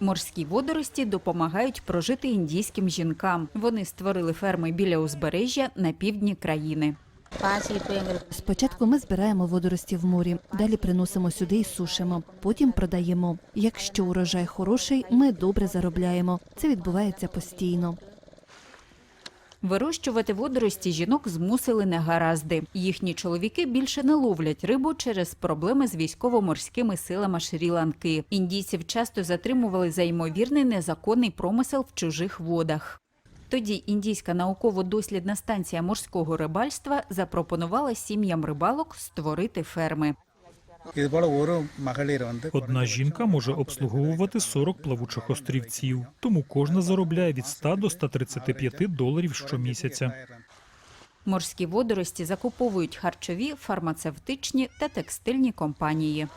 Морські водорості допомагають прожити індійським жінкам. Вони створили ферми біля узбережжя на півдні країни. Спочатку ми збираємо водорості в морі, далі приносимо сюди і сушимо. Потім продаємо. Якщо урожай хороший, ми добре заробляємо. Це відбувається постійно. Вирощувати водорості жінок змусили негаразди. Їхні чоловіки більше не ловлять рибу через проблеми з військово-морськими силами Шрі-Ланки. Індійців часто затримували за ймовірний незаконний промисел в чужих водах. Тоді індійська науково-дослідна станція морського рибальства запропонувала сім'ям рибалок створити ферми. Одна жінка може обслуговувати 40 плавучих острівців, тому кожна заробляє від 100 до 135 доларів щомісяця. Морські водорості закуповують харчові, фармацевтичні та текстильні компанії.